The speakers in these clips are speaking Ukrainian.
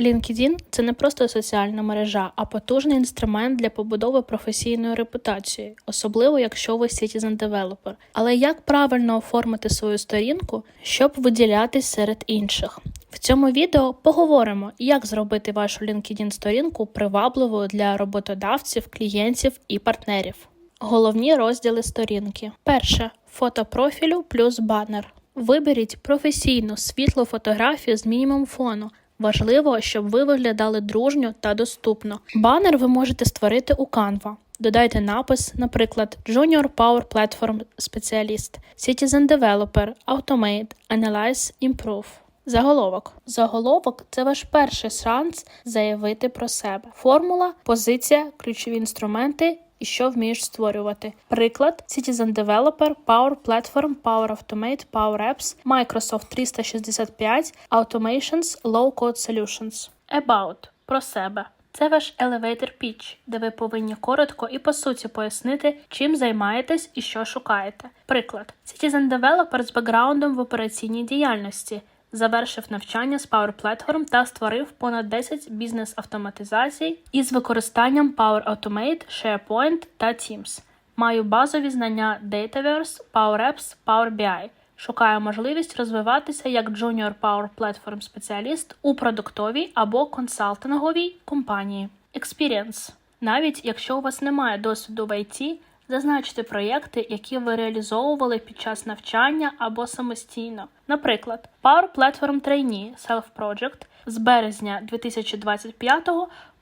LinkedIn – це не просто соціальна мережа, а потужний інструмент для побудови професійної репутації, особливо якщо ви citizen developer. Але як правильно оформити свою сторінку, щоб виділятись серед інших? В цьому відео поговоримо, як зробити вашу LinkedIn сторінку привабливою для роботодавців, клієнтів і партнерів. Головні розділи сторінки. Перше фото профілю плюс банер. Виберіть професійну світлу фотографію з мінімум фону. Важливо, щоб ви виглядали дружньо та доступно. Банер ви можете створити у Canva. Додайте напис, наприклад, Junior Power Platform Specialist, Citizen Developer, Automate, Analyze, Improve. Заголовок. Заголовок це ваш перший шанс заявити про себе. Формула, позиція, ключові інструменти і що вмієш створювати. Приклад: Citizen Developer, Power Platform, Power Automate, Power Apps, Microsoft 365, Automations, Low Code Solutions. About про себе. Це ваш elevator pitch, де ви повинні коротко і по суті пояснити, чим займаєтесь і що шукаєте. Приклад: Citizen Developer з бекграундом в операційній діяльності. Завершив навчання з Power Platform та створив понад 10 бізнес-автоматизацій із використанням Power Automate, SharePoint та Teams. Маю базові знання Dataverse, Power Apps, Power BI. Шукаю можливість розвиватися як Junior Power Platform спеціаліст у продуктовій або консалтинговій компанії. Experience. Навіть якщо у вас немає досвіду в IT, Зазначте проєкти, які ви реалізовували під час навчання або самостійно. Наприклад, Power Platform Trainee Self Project з березня 2025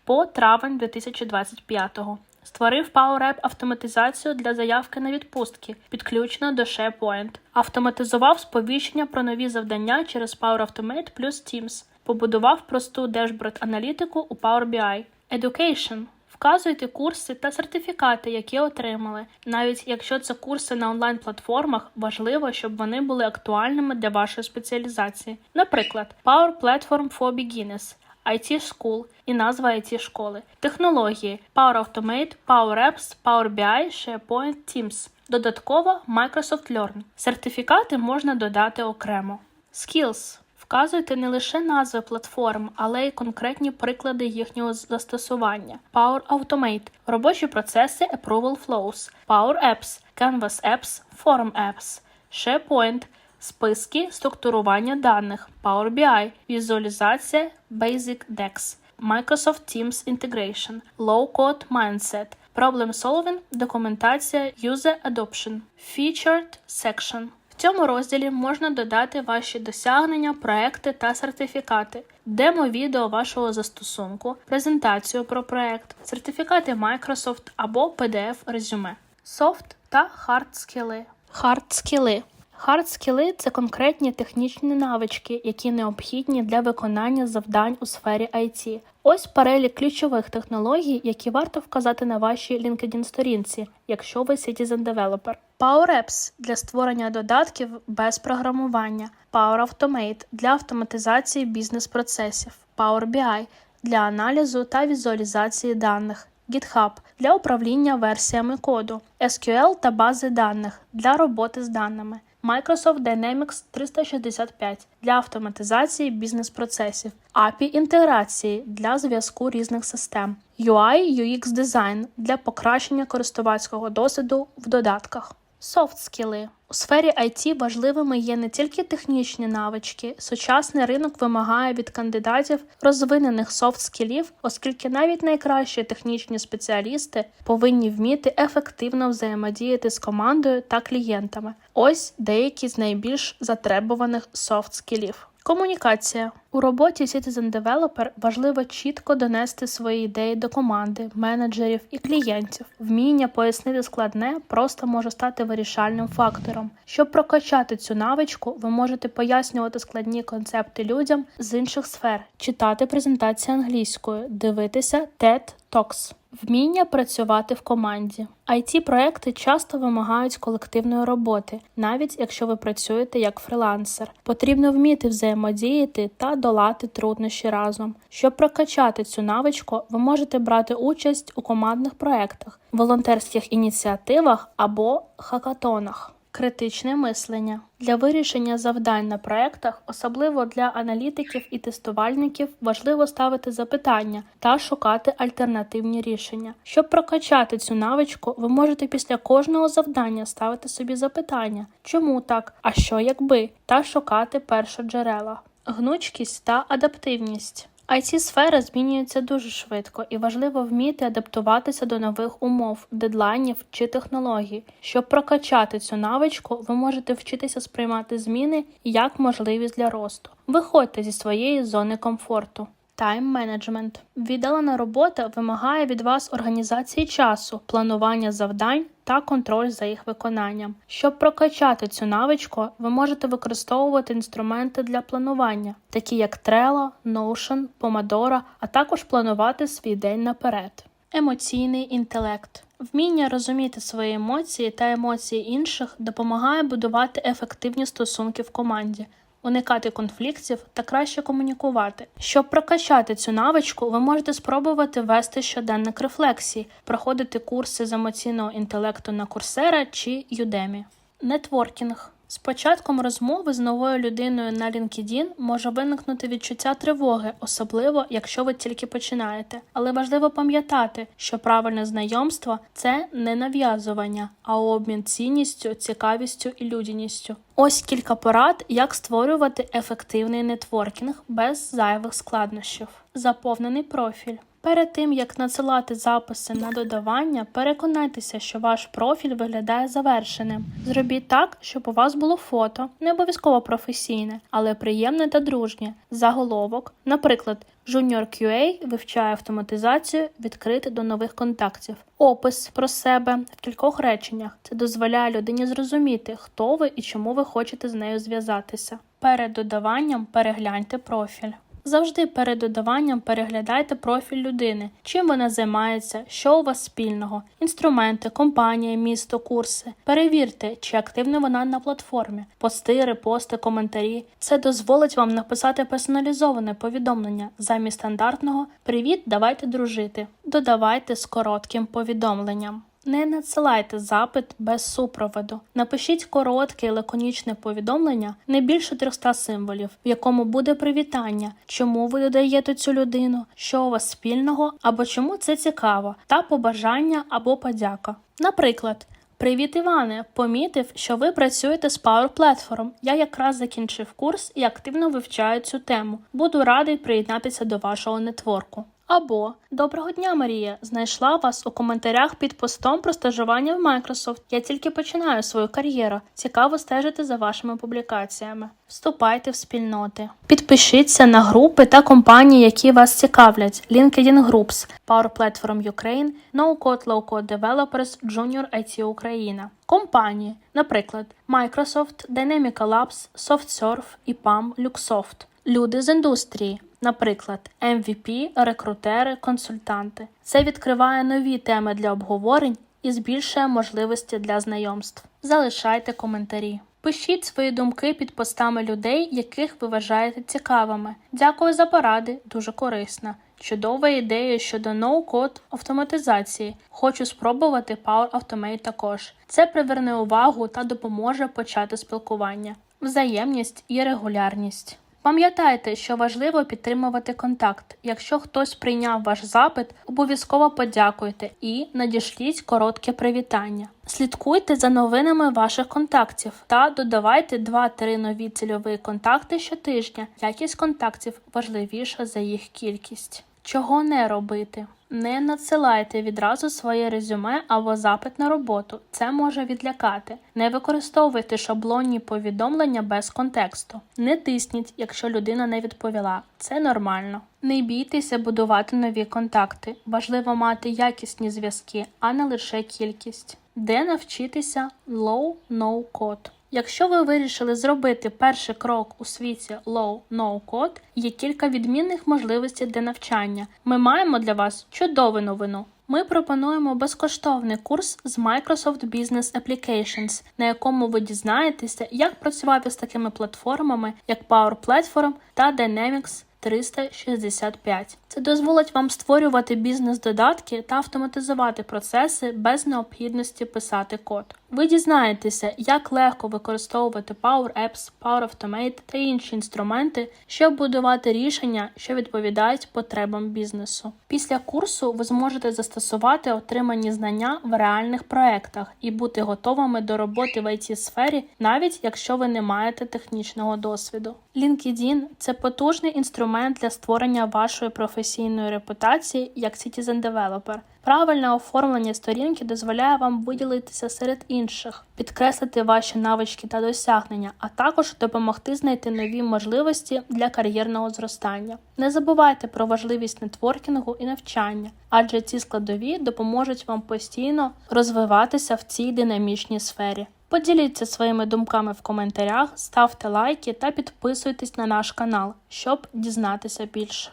по травень 2025. Створив Power App автоматизацію для заявки на відпустки, підключено до SharePoint. Автоматизував сповіщення про нові завдання через Power Automate плюс Teams. Побудував просту дешборд-аналітику у Power BI. Education Вказуйте курси та сертифікати, які отримали. Навіть якщо це курси на онлайн-платформах, важливо, щоб вони були актуальними для вашої спеціалізації. Наприклад, Power Platform for Beginners, IT School і назва IT школи, технології Power Automate, Power Apps, Power BI, SharePoint, Teams. Додатково Microsoft Learn. Сертифікати можна додати окремо. Skills Вказуйте не лише назви платформ, але й конкретні приклади їхнього застосування: Power Automate, робочі процеси Approval Flows, Power Apps, Canvas Apps, Form Apps, SharePoint, списки структурування даних, Power BI, візуалізація Basic Dex, Microsoft Teams Integration, Low Code Mindset, Problem Solving, документація User Adoption, Featured Section. В цьому розділі можна додати ваші досягнення, проекти та сертифікати, демо-відео вашого застосунку, презентацію про проект, сертифікати Microsoft або PDF резюме, софт та хард скіли. Хард скіли. Хард скіли це конкретні технічні навички, які необхідні для виконання завдань у сфері IT. Ось перелік ключових технологій, які варто вказати на вашій LinkedIn сторінці, якщо ви Citizen Developer. Power Apps для створення додатків без програмування, Power Automate для автоматизації бізнес-процесів, Power BI для аналізу та візуалізації даних, GitHub для управління версіями коду, SQL та бази даних для роботи з даними. Microsoft Dynamics 365 для автоматизації бізнес-процесів, API інтеграції для зв'язку різних систем, UI UX Design для покращення користувацького досвіду в додатках. Софт скіли у сфері IT важливими є не тільки технічні навички, сучасний ринок вимагає від кандидатів розвинених софт скілів, оскільки навіть найкращі технічні спеціалісти повинні вміти ефективно взаємодіяти з командою та клієнтами. Ось деякі з найбільш затребуваних софт скілів. Комунікація у роботі Citizen Developer важливо чітко донести свої ідеї до команди, менеджерів і клієнтів. Вміння пояснити складне просто може стати вирішальним фактором. Щоб прокачати цю навичку, ви можете пояснювати складні концепти людям з інших сфер, читати презентації англійською, дивитися TED Talks. Вміння працювати в команді. it проекти часто вимагають колективної роботи, навіть якщо ви працюєте як фрилансер. Потрібно вміти взаємодіяти та долати труднощі разом. Щоб прокачати цю навичку, ви можете брати участь у командних проектах, волонтерських ініціативах або хакатонах. Критичне мислення для вирішення завдань на проектах, особливо для аналітиків і тестувальників, важливо ставити запитання та шукати альтернативні рішення. Щоб прокачати цю навичку, ви можете після кожного завдання ставити собі запитання, чому так, а що якби, та шукати першоджерела. Гнучкість та адаптивність. It сфера змінюється дуже швидко і важливо вміти адаптуватися до нових умов, дедлайнів чи технологій. Щоб прокачати цю навичку, ви можете вчитися сприймати зміни як можливість для росту. Виходьте зі своєї зони комфорту. Тайм-менеджмент. Віддалена робота вимагає від вас організації часу, планування завдань та контроль за їх виконанням. Щоб прокачати цю навичку, ви можете використовувати інструменти для планування, такі як Trello, Notion, Pomodoro, а також планувати свій день наперед. Емоційний інтелект. Вміння розуміти свої емоції та емоції інших допомагає будувати ефективні стосунки в команді уникати конфліктів та краще комунікувати. Щоб прокачати цю навичку, ви можете спробувати вести щоденник рефлексії, проходити курси з емоційного інтелекту на Coursera чи Udemy. Нетворкінг. З початком розмови з новою людиною на LinkedIn може виникнути відчуття тривоги, особливо якщо ви тільки починаєте. Але важливо пам'ятати, що правильне знайомство це не нав'язування, а обмін цінністю, цікавістю і людяністю. Ось кілька порад, як створювати ефективний нетворкінг без зайвих складнощів. Заповнений профіль. Перед тим як надсилати записи на додавання, переконайтеся, що ваш профіль виглядає завершеним. Зробіть так, щоб у вас було фото, не обов'язково професійне, але приємне та дружнє. Заголовок, наприклад, Junior QA вивчає автоматизацію, відкрити до нових контактів. Опис про себе в кількох реченнях. Це дозволяє людині зрозуміти, хто ви і чому ви хочете з нею зв'язатися. Перед додаванням перегляньте профіль. Завжди перед додаванням переглядайте профіль людини, чим вона займається, що у вас спільного, інструменти, компанія, місто, курси. Перевірте, чи активна вона на платформі, пости, репости, коментарі. Це дозволить вам написати персоналізоване повідомлення замість стандартного Привіт, давайте дружити. Додавайте з коротким повідомленням. Не надсилайте запит без супроводу. Напишіть коротке і лаконічне повідомлення не більше 300 символів, в якому буде привітання, чому ви додаєте цю людину, що у вас спільного або чому це цікаво, та побажання або подяка. Наприклад. Привіт, Іване! Помітив, що ви працюєте з Power Platform. Я якраз закінчив курс і активно вивчаю цю тему. Буду радий приєднатися до вашого нетворку. Або Доброго дня, Марія! Знайшла вас у коментарях під постом про стажування в Microsoft. Я тільки починаю свою кар'єру. Цікаво стежити за вашими публікаціями. Вступайте в спільноти. Підпишіться на групи та компанії, які вас цікавлять: LinkedIn Groups, Power Platform Ukraine, No Code Low Code Developers, Junior IT Україна. Компанії, наприклад, Microsoft, Dynamica Labs, SoftServe, EPAM, Luxoft. Люди з індустрії, наприклад, MVP, рекрутери, консультанти. Це відкриває нові теми для обговорень і збільшує можливості для знайомств. Залишайте коментарі. Пишіть свої думки під постами людей, яких ви вважаєте цікавими. Дякую за поради, дуже корисна. Чудова ідея щодо ноу-код автоматизації. Хочу спробувати Power Automate також. Це приверне увагу та допоможе почати спілкування. Взаємність і регулярність. Пам'ятайте, що важливо підтримувати контакт. Якщо хтось прийняв ваш запит, обов'язково подякуйте і надішліть коротке привітання. Слідкуйте за новинами ваших контактів та додавайте 2-3 нові цільові контакти щотижня. Якість контактів важливіша за їх кількість. Чого не робити? Не надсилайте відразу своє резюме або запит на роботу. Це може відлякати. Не використовуйте шаблонні повідомлення без контексту. Не тисніть, якщо людина не відповіла. Це нормально. Не бійтеся будувати нові контакти. Важливо мати якісні зв'язки, а не лише кількість. Де навчитися low-no code. Якщо ви вирішили зробити перший крок у світі Low-No Code, є кілька відмінних можливостей для навчання. Ми маємо для вас чудову новину. Ми пропонуємо безкоштовний курс з Microsoft Business Applications, на якому ви дізнаєтеся, як працювати з такими платформами, як Power Platform та Dynamics 365. Це дозволить вам створювати бізнес-додатки та автоматизувати процеси без необхідності писати код. Ви дізнаєтеся, як легко використовувати Power Apps, Power Automate та інші інструменти, щоб будувати рішення, що відповідають потребам бізнесу. Після курсу ви зможете застосувати отримані знання в реальних проектах і бути готовими до роботи в it сфері, навіть якщо ви не маєте технічного досвіду. LinkedIn – це потужний інструмент для створення вашої професійної репутації як Citizen Developer. Правильне оформлення сторінки дозволяє вам виділитися серед інших, підкреслити ваші навички та досягнення, а також допомогти знайти нові можливості для кар'єрного зростання. Не забувайте про важливість нетворкінгу і навчання, адже ці складові допоможуть вам постійно розвиватися в цій динамічній сфері. Поділіться своїми думками в коментарях, ставте лайки та підписуйтесь на наш канал, щоб дізнатися більше.